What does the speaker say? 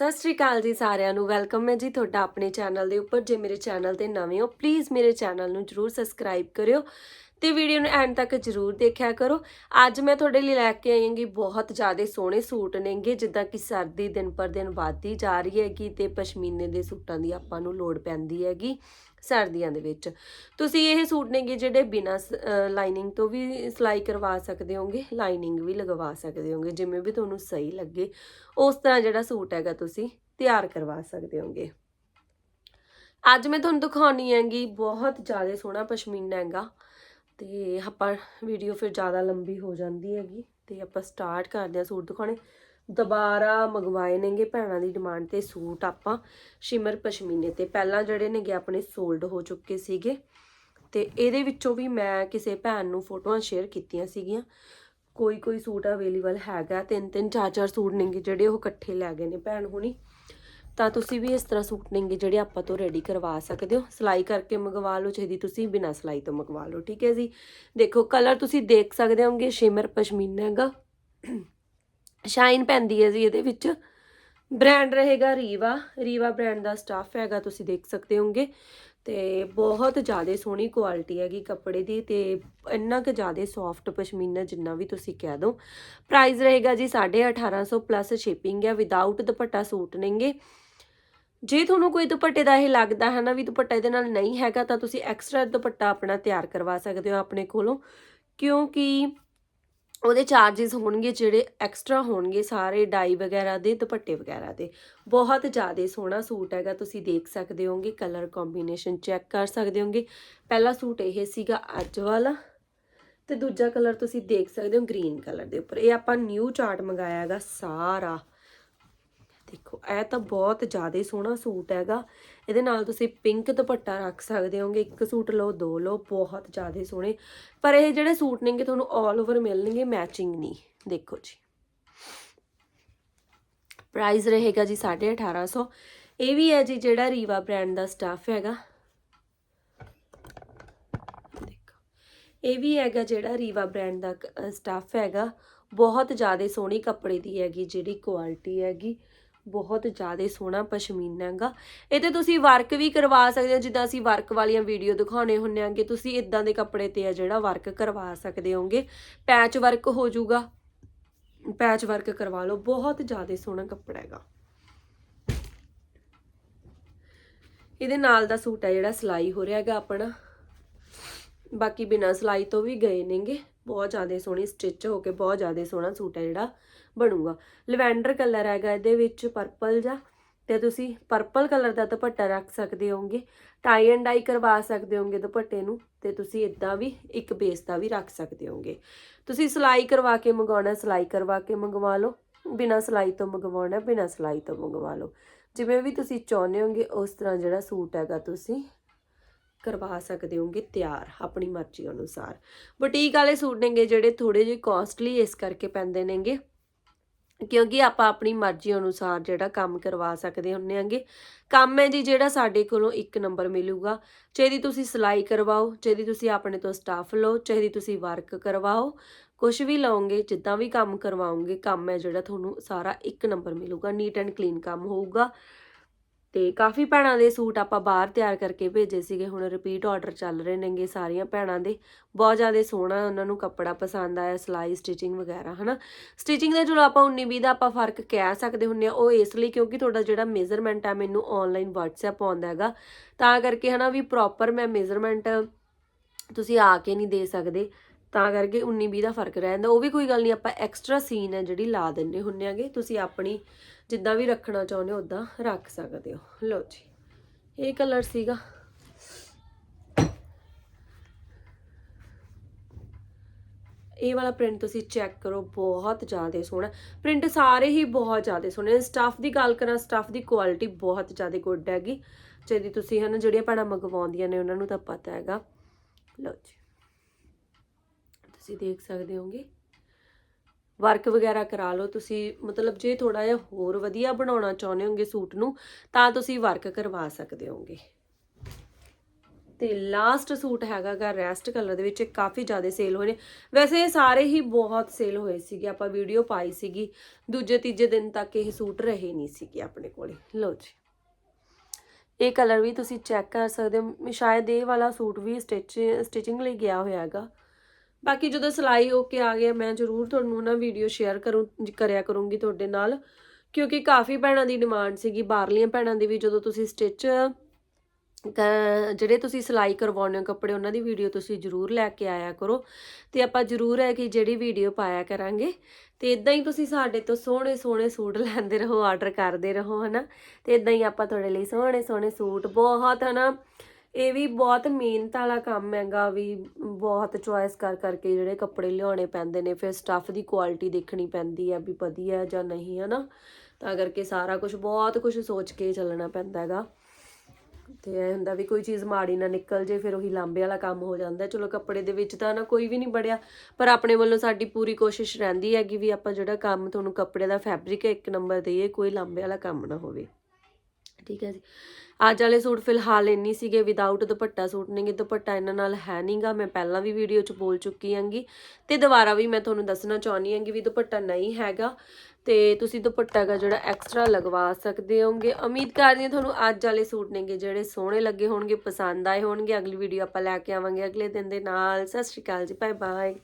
ਸਤਿ ਸ਼੍ਰੀ ਅਕਾਲ ਜੀ ਸਾਰਿਆਂ ਨੂੰ। ਵੈਲਕਮ ਹੈ ਜੀ ਤੁਹਾਡਾ ਆਪਣੇ ਚੈਨਲ ਦੇ ਉੱਪਰ। ਜੇ ਮੇਰੇ ਚੈਨਲ ਤੇ ਨਵੇਂ ਹੋ ਪਲੀਜ਼ ਮੇਰੇ ਚੈਨਲ ਨੂੰ ਜਰੂਰ ਸਬਸਕ੍ਰਾਈਬ ਕਰਿਓ ਤੇ ਵੀਡੀਓ ਨੂੰ ਐਂਡ ਤੱਕ ਜਰੂਰ ਦੇਖਿਆ ਕਰੋ। ਅੱਜ ਮੈਂ ਤੁਹਾਡੇ ਲਈ ਲੈ ਕੇ ਆਈ ਹਾਂਗੀ ਬਹੁਤ ਜ਼ਿਆਦਾ ਸੋਹਣੇ ਸੂਟ ਨੇਗੇ, ਜਿੱਦਾਂ ਕਿ ਸਰਦੀ ਦਿਨ ਪਰ ਦਿਨ ਵੱਧਦੀ ਜਾ ਰਹੀ ਹੈਗੀ ਤੇ ਪਸ਼ਮੀਨੇ ਦੇ ਸੂਟਾਂ ਦੀ ਆਪਾਂ ਨੂੰ ਲੋੜ ਪੈਂਦੀ ਹੈਗੀ। ਸਰਦੀਆਂ ਦੇ ਵਿੱਚ। ਤੁਸੀਂ ਇਹ ਸੂਟ ਨੇਗੇ ਜਿਹੜੇ ਬਿਨਾਂ ਲਾਈਨਿੰਗ ਤੋਂ ਵੀ ਸਿਲਾਈ ਕਰਵਾ ਸਕਦੇ ਹੋਗੇ ਲਾਈਨਿੰਗ ਵੀ ਲਗਵਾ ਸਕਦੇ ਹੋਗੇ, ਜਿਵੇਂ ਵੀ ਤੁਹਾਨੂੰ ਸਹੀ ਲੱਗੇ। ਉਸ ਤਰ੍ਹਾਂ ਜਿਹੜਾ ਸੂਟ ਹੈਗਾ ਤੁਸੀਂ ਤਿਆਰ ਕਰਵਾ ਸਕਦੇ ਹੋਗੇ। ਅੱਜ ਮੈਂ ਤੁਹਾਨੂੰ ਦਿਖਾਉਣੀ ਹੈਗੀ ਬਹੁਤ ਜ਼ਿਆਦਾ ਸੋਹਣਾ ਪਸ਼ਮੀਨਾ ਹੈਗਾ। ਤੇ ਆਪਾਂ ਵੀਡੀਓ ਫਿਰ ਜ਼ਿਆਦਾ ਲੰਬੀ ਹੋ ਜਾਂਦੀ ਹੈਗੀ। ਤੇ ਆਪਾਂ ਸਟਾਰਟ ਕਰਦੇ ਹਾਂ ਸੂਟ ਦਿਖਾਉਣੇ। ਦੁਬਾਰਾ ਮੰਗਵਾਏ ਨੇਗੇ ਭੈਣਾਂ ਦੀ ਡਿਮਾਂਡ ਤੇ ਸੂਟ ਆਪਾਂ ਸ਼ਿਮਰ ਪਸ਼ਮੀਨੇ ਤੇ। ਪਹਿਲਾਂ ਜਿਹੜੇ ਨੇਗੇ ਆਪਣੇ ਸੋਲਡ ਹੋ ਚੁੱਕੇ ਸੀਗੇ ਤੇ ਇਹਦੇ ਵਿੱਚੋਂ ਵੀ ਮੈਂ ਕਿਸੇ ਭੈਣ ਨੂੰ ਫੋਟੋਆਂ ਸ਼ੇਅਰ ਕੀਤੀਆਂ ਸੀਗੀਆਂ। ਕੋਈ ਕੋਈ ਸੂਟ ਅਵੇਲੇਬਲ ਹੈਗਾ, ਤਿੰਨ ਤਿੰਨ, ਚਾਰ ਚਾਰ ਸੂਟ ਨੇਗੇ ਜਿਹੜੇ ਉਹ ਇਕੱਠੇ ਲੈ ਗਏ ਨੇ ਭੈਣ ਹੁਣੀ। ਤਾਂ ਤੁਸੀਂ ਵੀ ਇਸ ਤਰ੍ਹਾਂ ਸੂਟ ਨੇਗੇ ਜਿਹੜੇ ਆਪਾਂ ਤੋਂ ਰੈਡੀ ਕਰਵਾ ਸਕਦੇ ਹੋ। ਸਿਲਾਈ ਕਰਕੇ ਮੰਗਵਾ ਲਓ ਚਾਹੀਦੀ ਤੁਸੀਂ ਬਿਨਾਂ ਸਿਲਾਈ ਤੋਂ ਮੰਗਵਾ ਲਓ, ਠੀਕ ਹੈ ਜੀ? ਦੇਖੋ ਕਲਰ ਤੁਸੀਂ ਦੇਖ ਸਕਦੇ ਹੋਗੇ, ਸ਼ਿਮਰ ਪਸ਼ਮੀਨਾ ਹੈਗਾ। ਸ਼ਾਈਨ ਪੈਂਦੀ ਹੈ ਜੀ ਇਹਦੇ ਵਿੱਚ। ਬ੍ਰਾਂਡ ਰਹੇਗਾ ਰੀਵਾ ਰੀਵਾ ਬ੍ਰਾਂਡ ਦਾ ਸਟਾਫ ਹੈਗਾ, ਤੁਸੀਂ ਦੇਖ ਸਕਦੇ ਹੋਗੇ ਤੇ ਬਹੁਤ ਜ਼ਿਆਦਾ ਸੋਹਣੀ ਕੁਆਲਿਟੀ ਹੈਗੀ ਕੱਪੜੇ ਦੀ ਤੇ ਇੰਨਾ ਕੁ ਜ਼ਿਆਦਾ ਸੌਫਟ ਪਸ਼ਮੀਨਾ ਜਿੰਨਾ ਵੀ ਤੁਸੀਂ ਕਹਿ ਦੋ। ਪ੍ਰਾਈਸ ਰਹੇਗਾ ਜੀ 1850 ਪਲੱਸ ਸ਼ਿਪਿੰਗ ਹੈ ਵਿਦਆਊਟ ਦੁਪੱਟਾ ਸੂਟ ਨੇਗੇ। ਜੇ ਤੁਹਾਨੂੰ ਕੋਈ ਦੁਪੱਟੇ ਦਾ ਇਹ ਲੱਗਦਾ ਹੈ ਨਾ ਵੀ ਦੁਪੱਟਾ ਇਹਦੇ ਨਾਲ ਨਹੀਂ ਹੈਗਾ, ਤਾਂ ਤੁਸੀਂ ਐਕਸਟਰਾ ਦੁਪੱਟਾ ਆਪਣਾ ਤਿਆਰ ਕਰਵਾ ਸਕਦੇ ਹੋ ਆਪਣੇ ਕੋਲੋਂ। ਕਿਉਂਕਿ ਉਹਦੇ ਚਾਰजेस ਹੋਣਗੇ ਜਿਹੜੇ ਐਕਸਟਰਾ ਹੋਣਗੇ ਸਾਰੇ ਡਾਈ ਵਗੈਰਾ ਦੇ, ਦੁਪੱਟੇ ਵਗੈਰਾ ਦੇ। ਬਹੁਤ ਜ਼ਿਆਦਾ ਸੋਹਣਾ ਸੂਟ ਹੈਗਾ, ਤੁਸੀਂ ਦੇਖ ਸਕਦੇ ਹੋਗੇ ਕਲਰ ਕੰਬੀਨੇਸ਼ਨ ਚੈੱਕ ਕਰ ਸਕਦੇ ਹੋਗੇ। ਪਹਿਲਾ ਸੂਟ ਇਹ ਸੀਗਾ ਅੱਜ ਵਾਲਾ ਤੇ ਦੂਜਾ ਕਲਰ ਤੁਸੀਂ ਦੇਖ ਸਕਦੇ ਹੋ ਗ੍ਰੀਨ ਕਲਰ ਦੇ ਉੱਪਰ। ਇਹ ਆਪਾਂ ਨਿਊ ਚਾਰਟ ਮੰਗਾਇਆ ਹੈਗਾ ਸਾਰਾ। ਦੇਖੋ, ਇਹ ਤਾਂ ਬਹੁਤ ਜ਼ਿਆਦਾ ਸੋਹਣਾ ਸੂਟ ਹੈਗਾ। ਇਹਦੇ ਨਾਲ ਤੁਸੀਂ ਪਿੰਕ ਦੁਪੱਟਾ ਰੱਖ ਸਕਦੇ ਹੋਗੇ। ਇੱਕ ਸੂਟ ਲਓ, ਦੋ ਲਓ, ਬਹੁਤ ਜ਼ਿਆਦਾ ਸੋਹਣੇ। ਪਰ ਇਹ ਜਿਹੜੇ ਸੂਟ ਨੇਗੇ ਤੁਹਾਨੂੰ 올 ਓਵਰ ਮਿਲਣਗੇ ਮੈਚਿੰਗ ਨਹੀਂ। ਦੇਖੋ ਜੀ। ਪ੍ਰਾਈਸ ਰਹੇਗਾ ਜੀ 1850 ਇਹ ਵੀ ਹੈ ਜੀ ਜਿਹੜਾ ਰੀਵਾ ਬ੍ਰਾਂਡ ਦਾ ਸਟਾਫ ਹੈਗਾ। ਇਹ ਵੀ ਹੈਗਾ ਜਿਹੜਾ ਰੀਵਾ ਬ੍ਰਾਂਡ ਦਾ ਸਟਾਫ ਹੈਗਾ। ਬਹੁਤ ਜ਼ਿਆਦਾ ਸੋਹਣੀ ਕੱਪੜੇ ਦੀ ਹੈਗੀ, ਜਿਹੜੀ ਕੁਆਲਿਟੀ ਹੈਗੀ। ਬਹੁਤ ਜ਼ਿਆਦਾ ਸੋਹਣਾ ਪਸ਼ਮੀਨਾ ਹੈਗਾ। ਇਹ ਤੇ ਤੁਸੀਂ ਵਰਕ ਵੀ ਕਰਵਾ ਸਕਦੇ ਹੋ, ਜਿੱਦਾਂ ਅਸੀਂ ਵਰਕ ਵਾਲੀਆਂ ਵੀਡੀਓ ਦਿਖਾਉਣੇ ਹੁੰਨੇ ਆਂਗੇ ਤੁਸੀਂ ਇਦਾਂ ਦੇ ਕੱਪੜੇ ਤੇ ਆ ਜਿਹੜਾ ਵਰਕ ਕਰਵਾ ਸਕਦੇ ਹੋਗੇ ਪੈਚ ਵਰਕ ਹੋ ਜਾਊਗਾ। ਪੈਚ ਵਰਕ ਕਰਵਾ ਲਓ, ਬਹੁਤ ਜ਼ਿਆਦਾ ਸੋਹਣਾ ਕੱਪੜਾ ਹੈਗਾ। ਇਹਦੇ ਨਾਲ ਦਾ ਸੂਟ ਹੈ ਜਿਹੜਾ, ਸਿਲਾਈ ਹੋ ਰਿਹਾ ਹੈਗਾ ਆਪਣਾ। ਬਾਕੀ ਬਿਨਾਂ ਸਿਲਾਈ ਤੋਂ ਵੀ ਗਏ ਨੇਗੇ। ਬਹੁਤ ਜ਼ਿਆਦਾ ਸੋਹਣੀ ਸਟਿਚ ਹੋ ਕੇ ਬਹੁਤ ਜ਼ਿਆਦਾ ਸੋਹਣਾ ਸੂਟ ਹੈ ਜਿਹੜਾ ਬਣੂਗਾ। ਲਵੈਂਡਰ ਕਲਰ ਹੈਗਾ ਇਹਦੇ ਵਿੱਚ ਪਰਪਲ ਜਾਂ ਤੇ ਤੁਸੀਂ ਪਰਪਲ ਕਲਰ ਦਾ ਦੁਪੱਟਾ ਰੱਖ ਸਕਦੇ ਹੋਗੇ ਟਾਈ ਐਂਡ ਡਾਈ ਕਰਵਾ ਸਕਦੇ ਹੋਗੇ ਦੁਪੱਟੇ ਨੂੰ ਤੇ ਤੁਸੀਂ ਇਦਾਂ ਵੀ ਇੱਕ ਬੇਸ ਦਾ ਵੀ ਰੱਖ ਸਕਦੇ ਹੋਗੇ ਤੁਸੀਂ ਸਿਲਾਈ ਕਰਵਾ ਕੇ ਮੰਗਵਾਉਣਾ, ਸਿਲਾਈ ਕਰਵਾ ਕੇ ਮੰਗਵਾ ਲਓ, ਬਿਨਾਂ ਸਿਲਾਈ ਤੋਂ ਮੰਗਵਾਉਣਾ, ਬਿਨਾਂ ਸਿਲਾਈ ਤੋਂ ਮੰਗਵਾ ਲਓ। ਜਿਵੇਂ ਵੀ ਤੁਸੀਂ ਚਾਹੁੰਦੇ ਹੋਗੇ ਉਸ ਤਰ੍ਹਾਂ ਜਿਹੜਾ ਸੂਟ ਹੈਗਾ ਤੁਸੀਂ ਕਰਵਾ ਸਕਦੇ ਹੋਗੇ ਤਿਆਰ, ਆਪਣੀ ਮਰਜ਼ੀ ਅਨੁਸਾਰ। ਬੁਟੀਕ ਵਾਲੇ ਸੂਟ ਨੇਗੇ ਜਿਹੜੇ ਥੋੜੇ ਜਿਹੇ ਕਾਸਟਲੀ ਇਸ ਕਰਕੇ ਪੈਂਦੇ ਨੇਗੇ, ਕਿਉਂਕਿ ਆਪਾਂ ਆਪਣੀ ਮਰਜ਼ੀ ਅਨੁਸਾਰ ਜਿਹੜਾ ਕੰਮ ਕਰਵਾ ਸਕਦੇ ਹੁੰਨੇ ਆਂਗੇ। ਕੰਮ ਹੈ ਜੀ ਜਿਹੜਾ ਸਾਡੇ ਕੋਲੋਂ ਇੱਕ ਨੰਬਰ ਮਿਲੂਗਾ ਚਾਹੇ ਤੁਸੀਂ ਸਿਲਾਈ ਕਰਵਾਓ ਚਾਹੇ ਤੁਸੀਂ ਆਪਣੇ ਤੋਂ ਸਟਾਫ ਲਓ ਚਾਹੇ ਤੁਸੀਂ ਵਰਕ ਕਰਵਾਓ ਕੁਝ ਵੀ ਲਾਉਂਗੇ ਜਿੱਦਾਂ ਵੀ ਕੰਮ ਕਰਵਾਉਂਗੇ ਕੰਮ ਹੈ ਜਿਹੜਾ ਤੁਹਾਨੂੰ ਸਾਰਾ ਇੱਕ ਨੰਬਰ ਮਿਲੂਗਾ ਨੀਟ ਐਂਡ ਕਲੀਨ ਕੰਮ ਹੋਊਗਾ। ਤੇ ਕਾਫੀ ਭੈਣਾਂ ਦੇ ਸੂਟ ਆਪਾਂ ਬਾਹਰ ਤਿਆਰ ਕਰਕੇ ਭੇਜੇ ਸੀਗੇ, ਹੁਣ ਰਿਪੀਟ ਆਰਡਰ ਚੱਲ ਰਹੇ ਨੇਗੇ ਸਾਰੀਆਂ ਭੈਣਾਂ ਦੇ। ਬਹੁਤ ਜ਼ਿਆਦਾ ਸੋਹਣਾ ਉਹਨਾਂ ਨੂੰ ਕੱਪੜਾ ਪਸੰਦ ਆਇਆ, ਸਲਾਈ ਸਟਿਚਿੰਗ ਵਗੈਰਾ, ਹਨਾ? ਸਟਿਚਿੰਗ ਦਾ ਚਲੋ ਆਪਾਂ 19 20 ਦਾ ਆਪਾਂ ਫ਼ਰਕ ਕਹਿ ਸਕਦੇ ਹੁੰਨੇ ਆ ਉਹ ਇਸ ਲਈ ਕਿਉਂਕਿ ਤੁਹਾਡਾ ਜਿਹੜਾ ਮੇਜ਼ਰਮੈਂਟ ਆ ਮੈਨੂੰ ਆਨਲਾਈਨ WhatsApp ਆਉਂਦਾ ਹੈਗਾ, ਤਾਂ ਕਰਕੇ ਹਨਾ ਵੀ ਪ੍ਰੋਪਰ ਮੈਂ ਮੇਜ਼ਰਮੈਂਟ ਤੁਸੀਂ ਆ ਕੇ ਨਹੀਂ ਦੇ ਸਕਦੇ। ਤਾਂ ਕਰਕੇ 19 20 ਦਾ ਫ਼ਰਕ ਰਹਿ ਜਾਂਦਾ ਉਹ ਵੀ ਕੋਈ ਗੱਲ ਨਹੀਂ, ਆਪਾਂ ਐਕਸਟਰਾ ਸੀਨ ਹੈ ਜਿਹੜੀ ਲਾ ਦਿੰਨੇ ਹੁੰਨੇ ਆਗੇ ਤੁਸੀਂ ਆਪਣੀ ਜਿੱਦਾਂ ਵੀ ਰੱਖਣਾ ਚਾਹੁੰਦੇ ਹੋ ਉਦਾਂ ਰੱਖ ਸਕਦੇ ਹੋ। ਲਓ ਜੀ, ਇਹ ਕਲਰ ਸੀਗਾ। ਇਹ ਵਾਲਾ ਪ੍ਰਿੰਟ ਤੁਸੀਂ ਚੈੱਕ ਕਰੋ, ਬਹੁਤ ਜ਼ਿਆਦਾ ਸੋਹਣਾ ਪ੍ਰਿੰਟ ਸਾਰੇ ਹੀ ਬਹੁਤ ਜ਼ਿਆਦਾ ਸੋਹਣੇ ਸਟਾਫ ਦੀ ਗੱਲ ਕਰਾਂ ਸਟਾਫ ਦੀ ਕੁਆਲਿਟੀ ਬਹੁਤ ਜ਼ਿਆਦਾ ਗੁੱਡ ਹੈਗੀ। ਜਿਹਦੀ ਤੁਸੀਂ ਹਨ, ਜਿਹੜੀਆਂ ਭੈਣਾਂ ਮੰਗਵਾਉਂਦੀਆਂ ਨੇ, ਉਹਨਾਂ ਨੂੰ ਤਾਂ ਪਤਾ ਹੈਗਾ। ਲਓ ਜੀ। ਤੁਸੀਂ ਦੇਖ ਸਕਦੇ ਹੋਗੇ। ਵਰਕ ਵਗੈਰਾ ਕਰਾ ਲਓ। ਤੁਸੀਂ ਮਤਲਬ ਜੇ ਥੋੜਾ ਜਿਹਾ ਹੋਰ ਵਧੀਆ ਬਣਾਉਣਾ ਚਾਹੁੰਦੇ ਹੋਗੇ ਸੂਟ ਨੂੰ, ਤਾਂ ਤੁਸੀਂ ਵਰਕ ਕਰਵਾ ਸਕਦੇ ਹੋਗੇ। ਤੇ ਲਾਸਟ ਸੂਟ ਹੈਗਾਗਾ ਰੈਸਟ ਕਲਰ ਦੇ ਵਿੱਚ, ਇਹ ਕਾਫੀ ਜ਼ਿਆਦਾ ਸੇਲ ਹੋਏ ਨੇ। ਵੈਸੇ ਇਹ ਸਾਰੇ ਹੀ ਬਹੁਤ ਸੇਲ ਹੋਏ ਸੀਗੇ, ਆਪਾਂ ਵੀਡੀਓ ਪਾਈ ਸੀਗੀ। ਦੂਜੇ ਤੀਜੇ ਦਿਨ ਤੱਕ ਇਹ ਸੂਟ ਰਹੇ ਨਹੀਂ ਸੀਗੇ ਆਪਣੇ ਕੋਲੇ। ਲਓ ਜੀ। ਇਹ ਕਲਰ ਵੀ ਤੁਸੀਂ ਚੈੱਕ ਕਰ ਸਕਦੇ ਹੋ। ਸ਼ਾਇਦ ਇਹ ਵਾਲਾ ਸੂਟ ਵੀ ਸਟਿਚ ਸਟਿਚਿੰਗ ਲਈ ਗਿਆ ਹੋਇਆ ਹੈਗਾ। ਬਾਕੀ ਜਦੋਂ ਸਿਲਾਈ ਹੋ ਕੇ ਆ ਗਿਆ ਮੈਂ ਜ਼ਰੂਰ ਤੁਹਾਨੂੰ ਨਾ ਵੀਡੀਓ ਸ਼ੇਅਰ ਕਰੂੰ ਕਰਿਆ ਕਰੂੰਗੀ ਤੁਹਾਡੇ ਨਾਲ। ਕਿਉਂਕਿ ਕਾਫੀ ਭੈਣਾਂ ਦੀ ਡਿਮਾਂਡ ਸੀਗੀ, ਬਾਹਰਲੀਆਂ ਭੈਣਾਂ ਦੀ ਵੀ ਜਦੋਂ ਤੁਸੀਂ ਸਟਿਚ ਜਿਹੜੇ ਤੁਸੀਂ ਸਿਲਾਈ ਕਰਵਾਉਂਦੇ ਹੋ ਕੱਪੜੇ, ਉਹਨਾਂ ਦੀ ਵੀਡੀਓ ਤੁਸੀਂ ਜ਼ਰੂਰ ਲੈ ਕੇ ਆਇਆ ਕਰੋ। ਤੇ ਆਪਾਂ ਜ਼ਰੂਰ ਹੈ ਕਿ ਜਿਹੜੀ ਵੀਡੀਓ ਪਾਇਆ ਕਰਾਂਗੇ। ਤੇ ਇਦਾਂ ਹੀ ਤੁਸੀਂ ਸਾਡੇ ਤੋਂ ਸੋਹਣੇ ਸੋਹਣੇ ਸੂਟ ਲੈਂਦੇ ਰਹੋ ਆਰਡਰ ਕਰਦੇ ਰਹੋ, ਹਨਾ। ਤੇ ਇਦਾਂ ਹੀ ਆਪਾਂ ਤੁਹਾਡੇ ਲਈ ਸੋਹਣੇ ਸੋਹਣੇ ਸੂਟ ਬਹੁਤ, ਹਨਾ। ਇਹ ਵੀ ਬਹੁਤ ਮਿਹਨਤ ਵਾਲਾ ਕੰਮ ਹੈਗਾ ਵੀ ਬਹੁਤ ਚੁਆਇਸ ਕਰ ਕਰਕੇ ਜਿਹੜੇ ਕੱਪੜੇ ਲਿਆਉਣੇ ਪੈਂਦੇ ਨੇ, ਫਿਰ ਸਟੱਫ ਦੀ ਕੁਆਲਿਟੀ ਦੇਖਣੀ ਪੈਂਦੀ ਹੈ ਵੀ ਵਧੀਆ ਜਾਂ ਨਹੀਂ, ਹਨਾ? ਤਾਂ ਕਰਕੇ ਸਾਰਾ ਕੁਝ ਬਹੁਤ ਕੁਝ ਸੋਚ ਕੇ ਚੱਲਣਾ ਪੈਂਦਾ ਹੈਗਾ। ਤੇ ਇਹ ਹੁੰਦਾ ਵੀ ਕੋਈ ਚੀਜ਼ ਮਾੜੀ ਨਾ ਨਿਕਲ ਜੇ, ਫਿਰ ਉਹੀ ਲਾਂਬੇ ਵਾਲਾ ਕੰਮ ਹੋ ਜਾਂਦਾ। ਚਲੋ ਕੱਪੜੇ ਦੇ ਵਿੱਚ ਤਾਂ ਨਾ ਕੋਈ ਵੀ ਨਹੀਂ ਬੜਿਆ, ਪਰ ਆਪਣੇ ਵੱਲੋਂ ਸਾਡੀ ਪੂਰੀ ਕੋਸ਼ਿਸ਼ ਰਹਿੰਦੀ ਹੈ ਕਿ ਵੀ ਆਪਾਂ ਜਿਹੜਾ ਕੰਮ ਤੁਹਾਨੂੰ ਕੱਪੜੇ ਦਾ ਫੈਬਰਿਕ ਇੱਕ ਨੰਬਰ ਦਈਏ, ਕੋਈ ਲਾਂਬੇ ਵਾਲਾ ਕੰਮ ਨਾ ਹੋਵੇ। ਠੀਕ ਹੈ ਜੀ। ਅੱਜ ਵਾਲੇ ਸੂਟ ਫਿਲਹਾਲ ਇੰਨੀ ਸੀਗੇ ਵਿਦਆਊਟ ਦੁਪੱਟਾ ਸੂਟ ਨੇਗੇ ਦੁਪੱਟਾ ਇਹਨਾਂ ਨਾਲ ਹੈ ਨਹੀਂਗਾ ਮੈਂ ਪਹਿਲਾਂ ਵੀ ਵੀਡੀਓ 'ਚ ਬੋਲ ਚੁੱਕੀ ਹਾਂਗੀ। ਤੇ ਦੁਬਾਰਾ ਵੀ ਮੈਂ ਤੁਹਾਨੂੰ ਦੱਸਣਾ ਚਾਹੁੰਦੀ ਹਾਂਗੀ ਵੀ ਦੁਪੱਟਾ ਨਹੀਂ ਹੈਗਾ। ਤੇ ਤੁਸੀਂ ਦੁਪੱਟਾ ਦਾ ਜਿਹੜਾ ਐਕਸਟਰਾ ਲਗਵਾ ਸਕਦੇ ਹੋਗੇ। ਉਮੀਦ ਕਰਦੀ ਹਾਂ ਤੁਹਾਨੂੰ ਅੱਜ ਵਾਲੇ ਸੂਟ ਨੇਗੇ ਜਿਹੜੇ ਸੋਹਣੇ ਲੱਗੇ ਹੋਣਗੇ, ਪਸੰਦ ਆਏ ਹੋਣਗੇ। ਅਗਲੀ ਵੀਡੀਓ ਆਪਾਂ ਲੈ ਕੇ ਆਵਾਂਗੇ। ਅਗਲੇ ਦਿਨ ਦੇ ਨਾਲ। ਸਤਿ ਸ਼੍ਰੀ ਅਕਾਲ ਜੀ। Bye bye